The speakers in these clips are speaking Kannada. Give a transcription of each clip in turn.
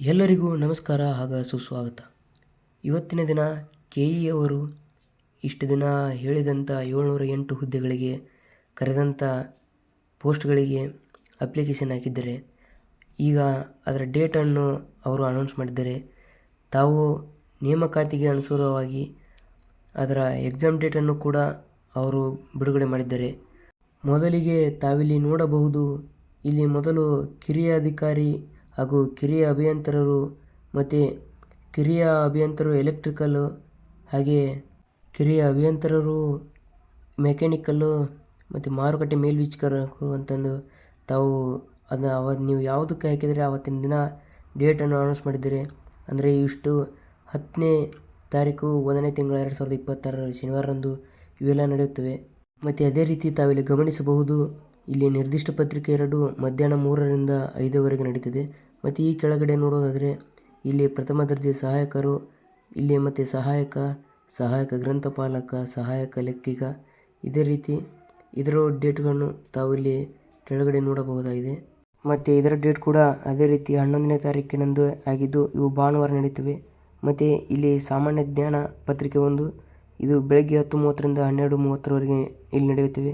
ಎಲ್ಲರಿಗೂ ನಮಸ್ಕಾರ ಹಾಗೂ ಸುಸ್ವಾಗತ. ಇವತ್ತಿನ ದಿನ ಕೆ ಇ ಅವರು ಇಷ್ಟು ದಿನ ಹೇಳಿದಂಥ ಏಳ್ನೂರ ಎಂಟು ಹುದ್ದೆಗಳಿಗೆ ಕರೆದಂಥ ಪೋಸ್ಟ್ಗಳಿಗೆ ಅಪ್ಲಿಕೇಶನ್ ಹಾಕಿದ್ದಾರೆ. ಈಗ ಅದರ ಡೇಟನ್ನು ಅವರು ಅನೌನ್ಸ್ ಮಾಡಿದ್ದಾರೆ. ತಾವು ನೇಮಕಾತಿಗೆ ಅನುಸಾರವಾಗಿ ಅದರ ಎಕ್ಸಾಮ್ ಡೇಟನ್ನು ಕೂಡ ಅವರು ಬಿಡುಗಡೆ ಮಾಡಿದ್ದಾರೆ. ಮೊದಲಿಗೆ ತಾವಿಲ್ಲಿ ನೋಡಬಹುದು, ಇಲ್ಲಿ ಮೊದಲು ಕಿರಿಯ ಅಧಿಕಾರಿ ಹಾಗೂ ಕಿರಿಯ ಅಭಿಯಂತರರು ಮತ್ತು ಕಿರಿಯ ಅಭಿಯಂತರರು ಎಲೆಕ್ಟ್ರಿಕಲ್ಲು ಹಾಗೆ ಕಿರಿಯ ಅಭಿಯಂತರರು ಮೆಕ್ಯಾನಿಕಲ್ಲು ಮತ್ತು ಮಾರುಕಟ್ಟೆ ಮೇಲ್ವಿಚಾರಕರು ಅಂತಂದು ತಾವು ಅದನ್ನ ಅವತ್ತು ನೀವು ಯಾವುದಕ್ಕೆ ಹಾಕಿದರೆ ಆವತ್ತಿನ ದಿನ ಡೇಟನ್ನು ಅನೌನ್ಸ್ ಮಾಡಿದ್ದೀರಿ. ಅಂದರೆ ಇಷ್ಟು ಹತ್ತನೇ ತಾರೀಕು ಒಂದನೇ ತಿಂಗಳ ಎರಡು ಸಾವಿರದ ಇಪ್ಪತ್ತಾರರ ಶನಿವಾರರಂದು ಇವೆಲ್ಲ ನಡೆಯುತ್ತವೆ. ಮತ್ತು ಅದೇ ರೀತಿ ತಾವಿಲ್ಲಿ ಗಮನಿಸಬಹುದು ಇಲ್ಲಿ ನಿರ್ದಿಷ್ಟ ಪತ್ರಿಕೆ ಎರಡು ಮಧ್ಯಾಹ್ನ ಮೂರರಿಂದ ಐದರವರೆಗೆ ನಡೀತದೆ. ಮತ್ತು ಈ ಕೆಳಗಡೆ ನೋಡೋದಾದರೆ, ಇಲ್ಲಿ ಪ್ರಥಮ ದರ್ಜೆ ಸಹಾಯಕರು, ಇಲ್ಲಿ ಮತ್ತು ಸಹಾಯಕ ಸಹಾಯಕ ಗ್ರಂಥಪಾಲಕ ಸಹಾಯಕ ಲೆಕ್ಕಿಗ. ಇದೇ ರೀತಿ ಇದರ ಡೇಟ್ಗಳನ್ನು ತಾವು ಇಲ್ಲಿ ಕೆಳಗಡೆ ನೋಡಬಹುದಾಗಿದೆ. ಮತ್ತು ಇದರ ಡೇಟ್ ಕೂಡ ಅದೇ ರೀತಿ ಹನ್ನೊಂದನೇ ತಾರೀಕಿನಂದು ಆಗಿದ್ದು, ಇವು ಭಾನುವಾರ ನಡೀತವೆ. ಮತ್ತು ಇಲ್ಲಿ ಸಾಮಾನ್ಯ ಜ್ಞಾನ ಪತ್ರಿಕೆ ಒಂದು, ಇದು ಬೆಳಗ್ಗೆ ಹತ್ತು ಮೂವತ್ತರಿಂದ ಹನ್ನೆರಡು ಮೂವತ್ತರವರೆಗೆ ಇಲ್ಲಿ ನಡೆಯುತ್ತವೆ.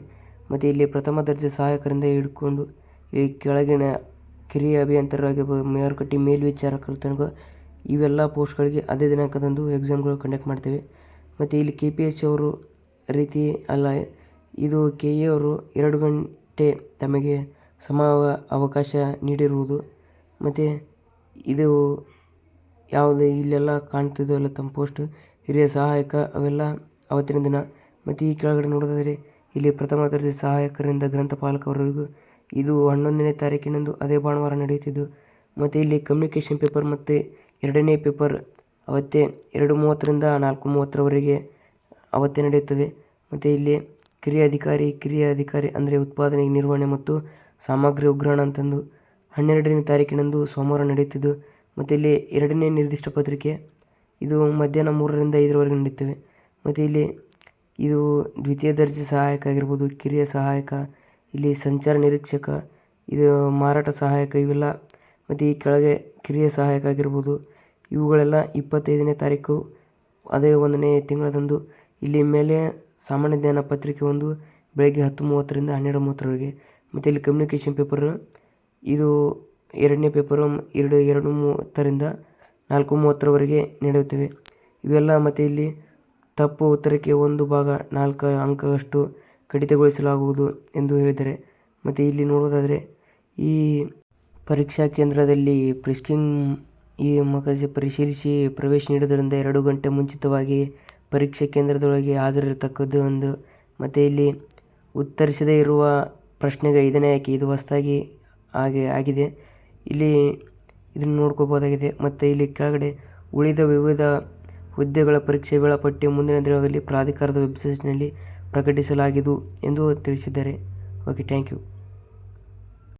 ಮತ್ತು ಇಲ್ಲಿ ಪ್ರಥಮ ದರ್ಜೆ ಸಹಾಯಕರಿಂದ ಹಿಡ್ಕೊಂಡು ಈ ಕೆಳಗಿನ ಕಿರಿಯ ಅಭಿಯಂತರರಾಗಿರ್ಬೋದು ಮಾರುಕಟ್ಟೆ ಮೇಲ್ವಿಚಾರಕರ ತನಕ ಇವೆಲ್ಲ ಪೋಸ್ಟ್ಗಳಿಗೆ ಅದೇ ದಿನಾಂಕದಂದು ಎಕ್ಸಾಮ್ಗಳು ಕಂಡಕ್ಟ್ ಮಾಡ್ತೇವೆ. ಮತ್ತು ಇಲ್ಲಿ ಕೆ ಪಿ ಎಚ್ ಅವರು ರೀತಿ ಅಲ್ಲ, ಇದು ಕೆ ಎ ಅವರು ಎರಡು ಗಂಟೆ ತಮಗೆ ಸಮ ಅವಕಾಶ ನೀಡಿರುವುದು. ಮತ್ತು ಇದು ಯಾವುದು ಇಲ್ಲೆಲ್ಲ ಕಾಣ್ತಿದೆಯಲ್ಲ ತಮ್ಮ ಪೋಸ್ಟ್, ಹಿರಿಯ ಸಹಾಯಕ ಅವೆಲ್ಲ ಅವತ್ತಿನ ದಿನ. ಮತ್ತು ಈ ಕೆಳಗಡೆ ನೋಡೋದಾದರೆ ಇಲ್ಲಿ ಪ್ರಥಮ ದರ್ಜೆ ಸಹಾಯಕರಿಂದ ಗ್ರಂಥಪಾಲಕರವರೆಗೂ ಇದು ಹನ್ನೊಂದನೇ ತಾರೀಕಿನಂದು ಅದೇ ಭಾನುವಾರ ನಡೆಯುತ್ತಿದ್ದು, ಮತ್ತು ಇಲ್ಲಿ ಕಮ್ಯುನಿಕೇಷನ್ ಪೇಪರ್ ಮತ್ತು ಎರಡನೇ ಪೇಪರ್ ಅವತ್ತೇ ಎರಡು ಮೂವತ್ತರಿಂದ ನಾಲ್ಕು ಮೂವತ್ತರವರೆಗೆ ಅವತ್ತೇ ನಡೆಯುತ್ತವೆ. ಮತ್ತು ಇಲ್ಲಿ ಕಿರಿಯ ಅಧಿಕಾರಿ ಕಿರಿಯ ಅಧಿಕಾರಿ ಅಂದರೆ ಉತ್ಪಾದನೆ, ನಿರ್ವಹಣೆ ಮತ್ತು ಸಾಮಗ್ರಿ ಉಗ್ರಹಣ ಅಂತಂದು ಹನ್ನೆರಡನೇ ತಾರೀಕಿನಂದು ಸೋಮವಾರ ನಡೆಯುತ್ತಿದ್ದು, ಮತ್ತು ಇಲ್ಲಿ ಎರಡನೇ ನಿರ್ದಿಷ್ಟ ಪತ್ರಿಕೆ ಇದು ಮಧ್ಯಾಹ್ನ ಮೂರರಿಂದ ಐದರವರೆಗೆ ನಡೆಯುತ್ತವೆ. ಮತ್ತು ಇಲ್ಲಿ ಇದು ದ್ವಿತೀಯ ದರ್ಜೆ ಸಹಾಯಕ ಆಗಿರ್ಬೋದು, ಕಿರಿಯ ಸಹಾಯಕ, ಇಲ್ಲಿ ಸಂಚಾರ ನಿರೀಕ್ಷಕ, ಇದು ಮಾರಾಟ ಸಹಾಯಕ ಇವೆಲ್ಲ. ಮತ್ತು ಈ ಕೆಳಗೆ ಕಿರಿಯ ಸಹಾಯಕ ಆಗಿರ್ಬೋದು, ಇವುಗಳೆಲ್ಲ ಇಪ್ಪತ್ತೈದನೇ ತಾರೀಕು, ಅದೇ ಒಂದನೇ ತಿಂಗಳದಂದು. ಇಲ್ಲಿ ಮೇಲೆ ಸಾಮಾನ್ಯ ಜ್ಞಾನ ಪತ್ರಿಕೆ ಒಂದು, ಬೆಳಗ್ಗೆ ಹತ್ತು ಮೂವತ್ತರಿಂದ ಹನ್ನೆರಡು ಮೂವತ್ತರವರೆಗೆ. ಮತ್ತು ಇಲ್ಲಿ ಕಮ್ಯುನಿಕೇಷನ್ ಪೇಪರು ಇದು ಎರಡನೇ ಪೇಪರು ಎರಡು ಎರಡು ಮೂವತ್ತರಿಂದ ನಾಲ್ಕು ಮೂವತ್ತರವರೆಗೆ ನಡೆಯುತ್ತವೆ. ಇವೆಲ್ಲ ಮತ್ತು ಇಲ್ಲಿ ತಪ್ಪು ಉತ್ತರಕ್ಕೆ ಒಂದು ಭಾಗ ನಾಲ್ಕು ಅಂಕಗಳಷ್ಟು ಕಡಿತಗೊಳಿಸಲಾಗುವುದು ಎಂದು ಹೇಳಿದ್ದಾರೆ. ಮತ್ತು ಇಲ್ಲಿ ನೋಡೋದಾದರೆ, ಈ ಪರೀಕ್ಷಾ ಕೇಂದ್ರದಲ್ಲಿ ಪ್ರಿಸ್ಕಿಂಗ್ ಈ ಮಕಜ ಪರಿಶೀಲಿಸಿ ಪ್ರವೇಶ ನೀಡುವುದರಿಂದ ಎರಡು ಗಂಟೆ ಮುಂಚಿತವಾಗಿ ಪರೀಕ್ಷಾ ಕೇಂದ್ರದೊಳಗೆ ಹಾಜರಿರತಕ್ಕದ್ದು ಒಂದು. ಮತ್ತು ಇಲ್ಲಿ ಉತ್ತರಿಸದೇ ಇರುವ ಪ್ರಶ್ನೆಗೆ ಐದನೇ ಆಯ್ಕೆ, ಇದು ಹೊಸದಾಗಿ ಹಾಗೆ ಆಗಿದೆ. ಇಲ್ಲಿ ಇದನ್ನು ನೋಡ್ಕೋಬೋದಾಗಿದೆ ಮತ್ತು ಇಲ್ಲಿ ಕೆಳಗಡೆ ಉಳಿದ ವಿವಿಧ ಹುದ್ದೆಗಳ ಪರೀಕ್ಷೆ ವೇಳಾಪಟ್ಟಿ ಮುಂದಿನ ದಿನಗಳಲ್ಲಿ ಪ್ರಾಧಿಕಾರದ ವೆಬ್ಸೈಟ್ನಲ್ಲಿ ಪ್ರಕಟಿಸಲಾಗಿದೆ ಎಂದು ತಿಳಿಸಿದ್ದಾರೆ. Okay thank you